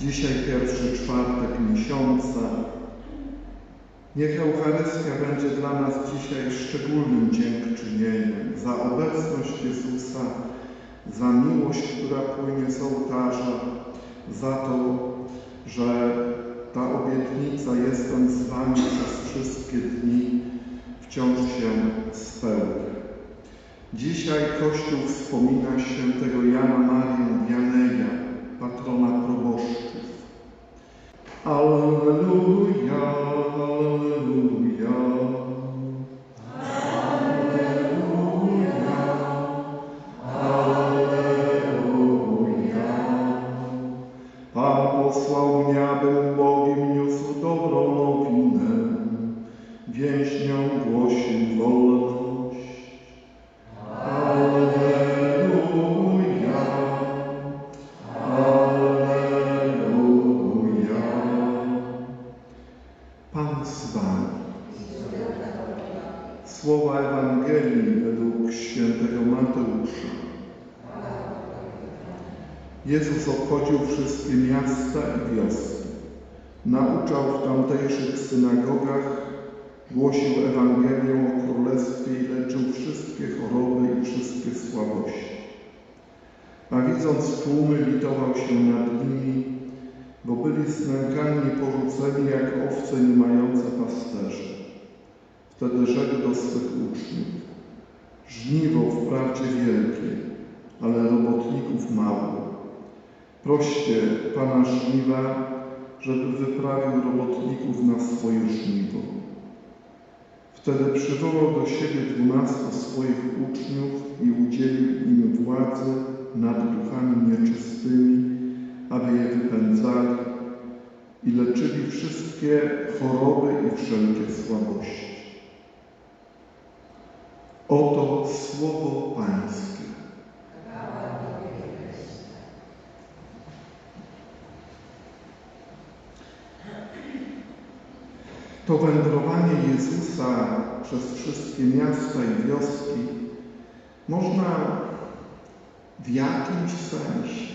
Dzisiaj pierwszy czwartek miesiąca. Niech Eucharystia będzie dla nas dzisiaj szczególnym dziękczynieniem za obecność Jezusa, za miłość, która płynie z ołtarza, za to, że ta obietnica jestem z Wami przez wszystkie dni wciąż się spełnia. Dzisiaj Kościół wspomina świętego Jana Marię Wianeja, Jezus obchodził wszystkie miasta i wioski. Nauczał w tamtejszych synagogach, głosił Ewangelię o Królestwie i leczył wszystkie choroby i wszystkie słabości. A widząc tłumy, litował się nad nimi, bo byli znękani porzuceni jak owce nie mające pasterzy. Wtedy rzekł do swych uczniów, żniwo wprawdzie wielkie, ale robotników mało. Proście Pana żniwa, żeby wyprawił robotników na swoje żniwo. Wtedy przywołał do siebie dwunastu swoich uczniów i udzielił im władzy nad duchami nieczystymi, aby je wypędzali i leczyli wszystkie choroby i wszelkie słabości. Oto słowo Pańskie. To wędrowanie Jezusa przez wszystkie miasta i wioski można w jakimś sensie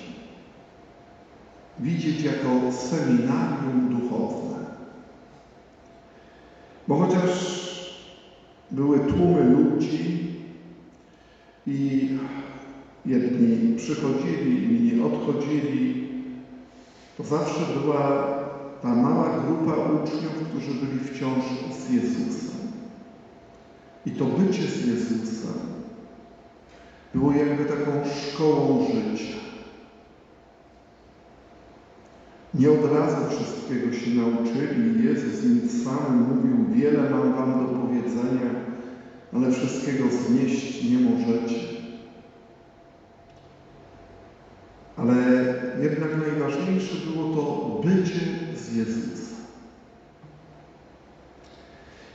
widzieć jako seminarium duchowne. Bo chociaż były tłumy ludzi i jedni przychodzili, inni odchodzili, to zawsze była ta mała grupa uczniów, którzy byli wciąż z Jezusem. I to bycie z Jezusem było jakby taką szkołą życia. Nie od razu wszystkiego się nauczyli. Jezus im sam mówił, wiele mam wam do powiedzenia, ale wszystkiego znieść nie możecie. Ale jednak najważniejsze było to bycie z Jezusem.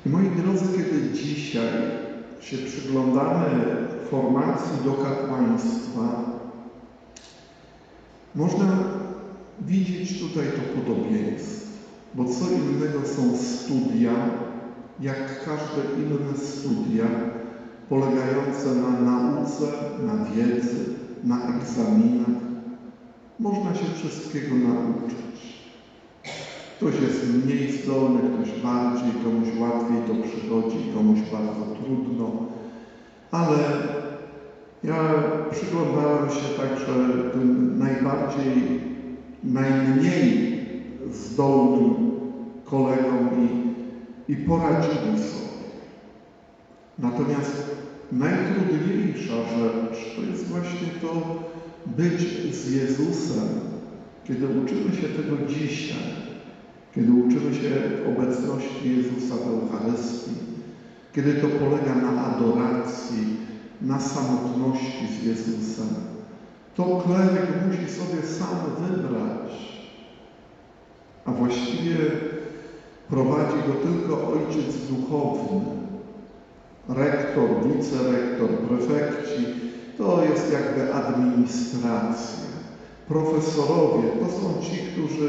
I moi drodzy, kiedy dzisiaj się przyglądamy formacji do kapłaństwa, można widzieć tutaj to podobieństwo, bo co innego są studia, jak każde inne studia, polegające na nauce, na wiedzy, na egzaminach. Można się wszystkiego nauczyć. Ktoś jest mniej zdolny, ktoś bardziej, komuś łatwiej to przychodzi, komuś bardzo trudno, ale ja przyglądałem się także tym najbardziej, najmniej zdolnym kolegom i, i poradzili sobie. Natomiast najtrudniejsza rzecz to jest właśnie to być z Jezusem, kiedy uczymy się tego dzisiaj, kiedy uczymy się obecności Jezusa w Eucharystii, kiedy to polega na adoracji, na samotności z Jezusem, to kleryk musi sobie sam wybrać, a właściwie prowadzi go tylko ojciec duchowny, rektor, wicerektor, prefekci, to jest jakby administracja. Profesorowie to są ci, którzy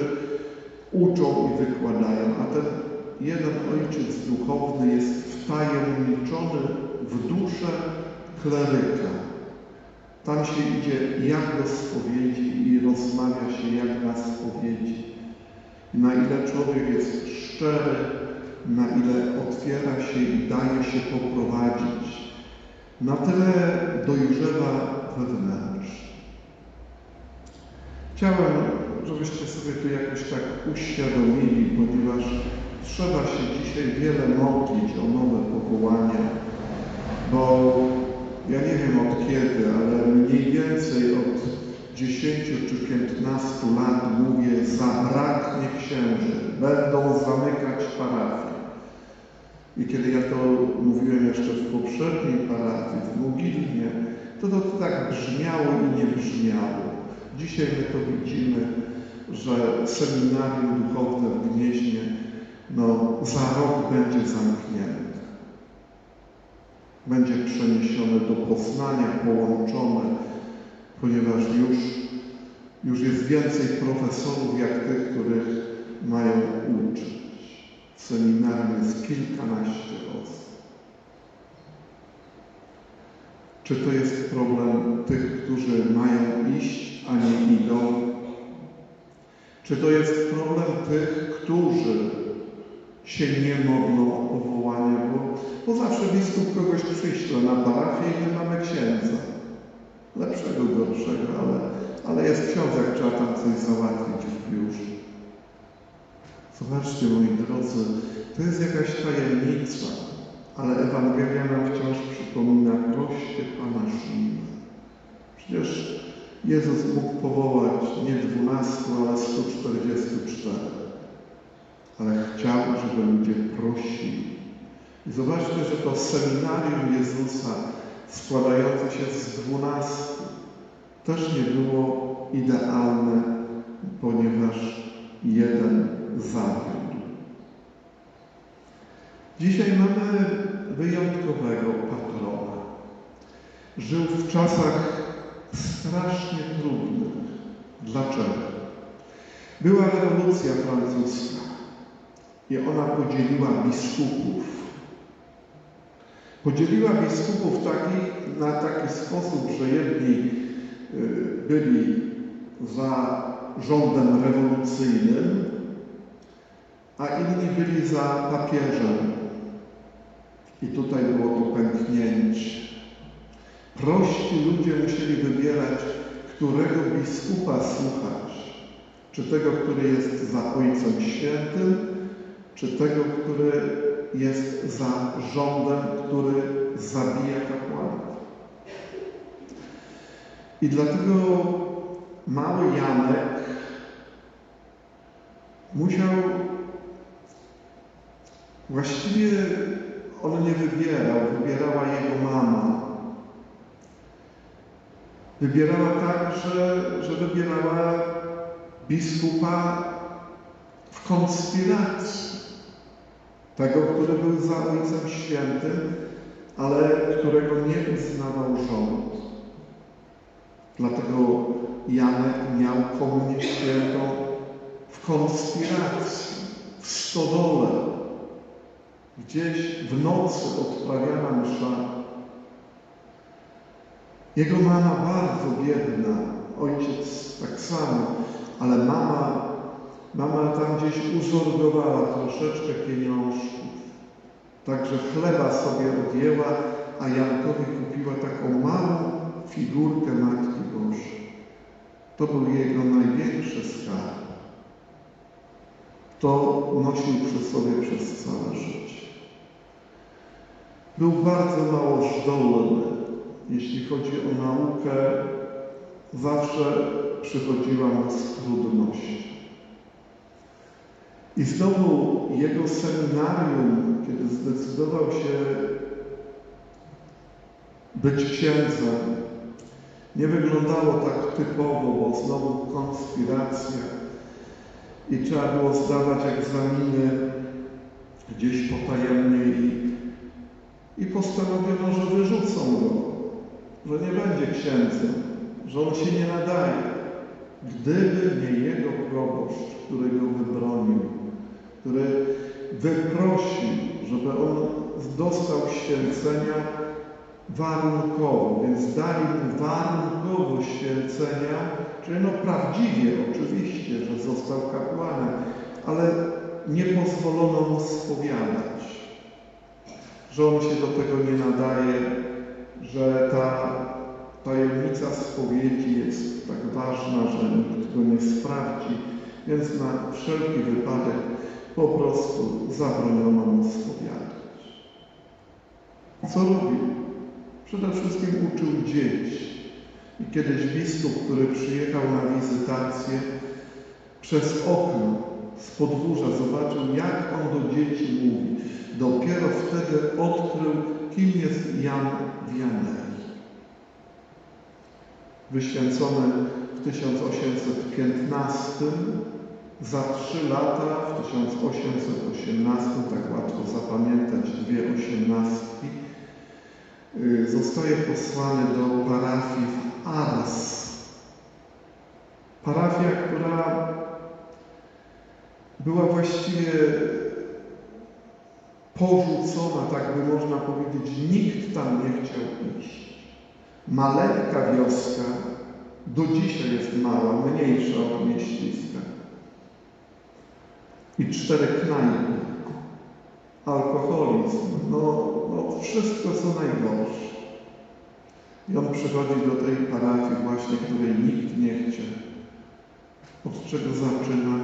uczą i wykładają, a ten jeden ojciec duchowny jest wtajemniczony w duszę kleryka. Tam się idzie jak do spowiedzi i rozmawia się jak na spowiedzi. na ile człowiek jest szczery, na ile otwiera się i daje się poprowadzić, na tyle dojrzewa wewnętrznie. Chciałem, żebyście sobie to jakoś tak uświadomili, ponieważ trzeba się dzisiaj wiele modlić o nowe powołania, bo ja nie wiem od kiedy, ale mniej więcej od 10 czy 15 lat mówię, zabraknie księży, będą zamykać parafie. I kiedy ja to mówiłem jeszcze w poprzedniej parafii, w Mogilnie, to to tak brzmiało i nie brzmiało. Dzisiaj my to widzimy, że seminarium duchowne w Gnieźnie no, za rok będzie zamknięte. Będzie przeniesione do Poznania, połączone, ponieważ już, już jest więcej profesorów jak tych, których mają uczyć. Seminarium jest kilkanaście osób. Czy to jest problem tych, którzy mają iść, a nie idą? Czy to jest problem tych, którzy się nie modlą o powołanie? Bo, bo zawsze biskup kogoś przyśle na parafię i my mamy księdza. Lepszego, gorszego, ale, ale jest ksiądz, jak trzeba tam coś załatwić w biurze. Zobaczcie, moi drodzy, to jest jakaś tajemnica, ale Ewangelia nam wciąż przypomina, proście Pana Szymona. Przecież Jezus mógł powołać nie dwunastu, ale 144. Ale chciał, żeby ludzie prosili. I zobaczcie, że to seminarium Jezusa składające się z dwunastu też nie było idealne, ponieważ jeden zawiódł. Dzisiaj mamy wyjątkowego patrona. Żył w czasach strasznie trudnych. Dlaczego? Była rewolucja francuska i ona podzieliła biskupów. Podzieliła biskupów taki, na taki sposób, że jedni byli za rządem rewolucyjnym, a inni byli za papieżem. I tutaj było to pęknięcie. Prości ludzie musieli wybierać, którego biskupa słuchać. Czy tego, który jest za Ojcem Świętym, czy tego, który jest za rządem, który zabija kapłanów. I dlatego mały Janek musiał właściwie on nie wybierał, wybierała jego mama. Wybierała tak, że, że wybierała biskupa w konspiracji. Tego, który był za Ojcem Świętym, ale którego nie uznawał rząd. Dlatego Janek miał komunię świętą w konspiracji, w stodole. Gdzieś w nocy odprawiana msza. Jego mama bardzo biedna, ojciec tak samo, ale mama, mama tam gdzieś uzorgowała troszeczkę pieniążków. Także chleba sobie odjęła, a Jankowi kupiła taką małą figurkę Matki Bożej. To był jego największy skarb. To nosił przy sobie przez całe życie. Był bardzo mało zdolny, jeśli chodzi o naukę. Zawsze przychodziła mu z trudności. I znowu jego seminarium, kiedy zdecydował się być księdzem, nie wyglądało tak typowo, bo znowu konspiracja i trzeba było zdawać egzaminy gdzieś potajemnie i, i postanowiono, że wyrzucą go, że nie będzie księdzem, że on się nie nadaje. Gdyby nie jego proboszcz, który go wybronił, który wyprosił, żeby on dostał święcenia warunkowo, więc dali mu warunkowo święcenia, czyli no prawdziwie oczywiście, że został kapłanem, ale nie pozwolono mu spowiadać, że on się do tego nie nadaje, że ta tajemnica spowiedzi jest tak ważna, że nikt go nie sprawdzi, więc na wszelki wypadek po prostu zabroniono mu spowiadać. Co robił? Przede wszystkim uczył dzieci. I kiedyś biskup, który przyjechał na wizytację, przez okno z podwórza zobaczył, jak on do dzieci mówi. Dopiero wtedy odkrył, kim jest Jan Wianek. Wyświęcony w 1815, za trzy lata, w 1818, tak łatwo zapamiętać dwie osiemnastki, y, zostaje posłany do parafii w Ars. Parafia, która była właściwie porzucona, tak by można powiedzieć. Nikt tam nie chciał iść. Maleńka wioska, do dzisiaj jest mała, mniejsza od mieściska. I cztery knajpy. Alkoholizm, no, no wszystko co najgorsze. I on przychodzi do tej parafii właśnie, której nikt nie chciał. Od czego zaczyna?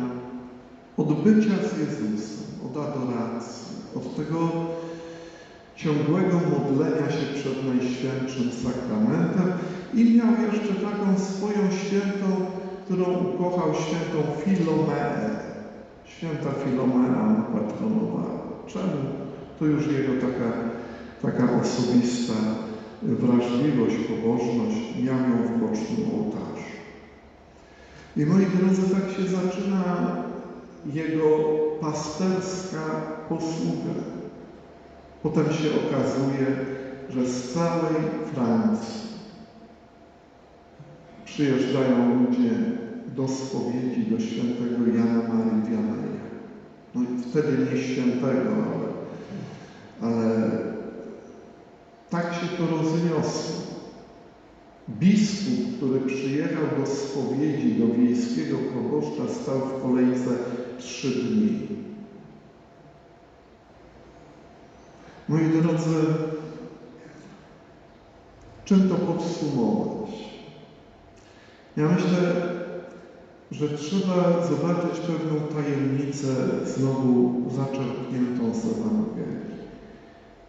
Od bycia z Jezusem, od adoracji, od tego ciągłego modlenia się przed Najświętszym Sakramentem i miał jeszcze taką swoją świętą, którą ukochał świętą Filomeę. Święta Filomena mu patronowała. Czemu? To już jego taka, taka osobista wrażliwość, pobożność, miał ją w bocznym ołtarzu. I moi drodzy, tak się zaczyna jego pasterska posługa. Potem się okazuje, że z całej Francji przyjeżdżają ludzie do spowiedzi do świętego Jana Marii Wianeja. No i wtedy nie świętego, ale, ale tak się to rozniosło. Biskup, który przyjechał do spowiedzi, do wiejskiego proboszcza, stał w kolejce trzy dni. Moi drodzy, czym to podsumować? Ja myślę, że trzeba zobaczyć pewną tajemnicę znowu zaczerpniętą z Ewangelii.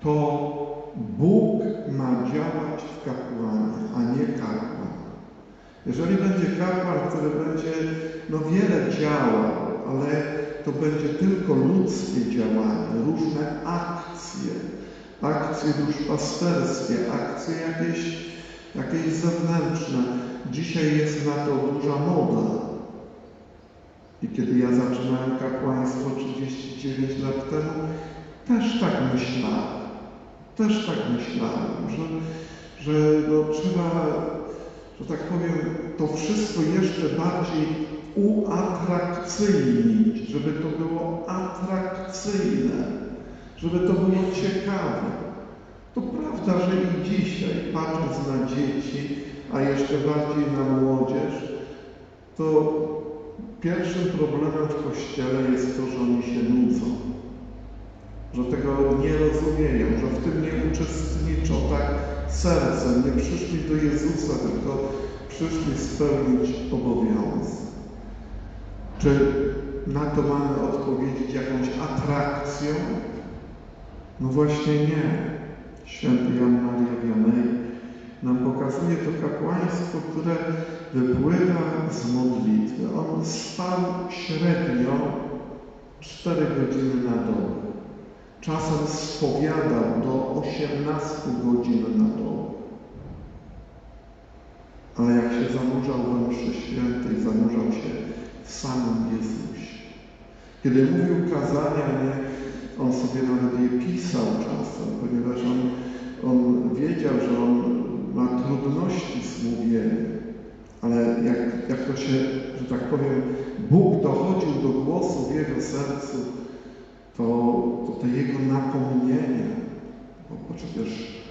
To Bóg ma działać w kapłanie, a nie kapłan. Jeżeli będzie kapłan, który będzie no wiele działał, ale to będzie tylko ludzkie działanie, różne akcje, akcje duszpasterskie, akcje jakieś, jakieś zewnętrzne. Dzisiaj jest na to duża moda. I kiedy ja zaczynałem kapłaństwo 39 lat temu, też tak myślałem. Też tak myślałem, że, że no, trzeba, że tak powiem, to wszystko jeszcze bardziej uatrakcyjnić, żeby to było atrakcyjne, żeby to było ciekawe. To prawda, że i dzisiaj, patrząc na dzieci, a jeszcze bardziej na młodzież, to pierwszym problemem w Kościele jest to, że oni się nudzą że tego nie rozumieją, że w tym nie uczestniczą tak sercem, nie przyszli do Jezusa, tylko przyszli spełnić obowiązek. Czy na to mamy odpowiedzieć jakąś atrakcją? No właśnie nie. Święty Jan Maria Wianej nam pokazuje to kapłaństwo, które wypływa z modlitwy. On spał średnio 4 godziny na dobę. Czasem spowiadał do 18 godzin na dobę. Ale jak się zanurzał we mszy świętej, zanurzał się w samym Jezusie. Kiedy mówił kazania, nie, on sobie nawet je pisał czasem, ponieważ on, on wiedział, że on ma trudności z mówieniem. Ale jak, jak to się, że tak powiem, Bóg dochodził do głosu w jego sercu, to, to te Jego napomnienie, bo, bo przecież,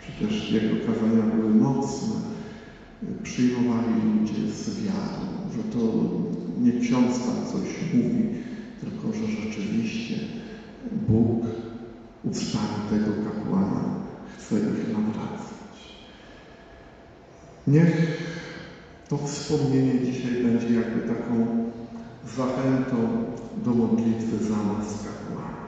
przecież Jego kazania były mocne, przyjmowali ludzie z wiarą, że to nie ksiądz tam coś mówi, tylko że rzeczywiście Bóg ustami tego kapłana chce ich nawracać. Niech to wspomnienie dzisiaj będzie jakby taką zachętą do modlitwy za nas kapłanów.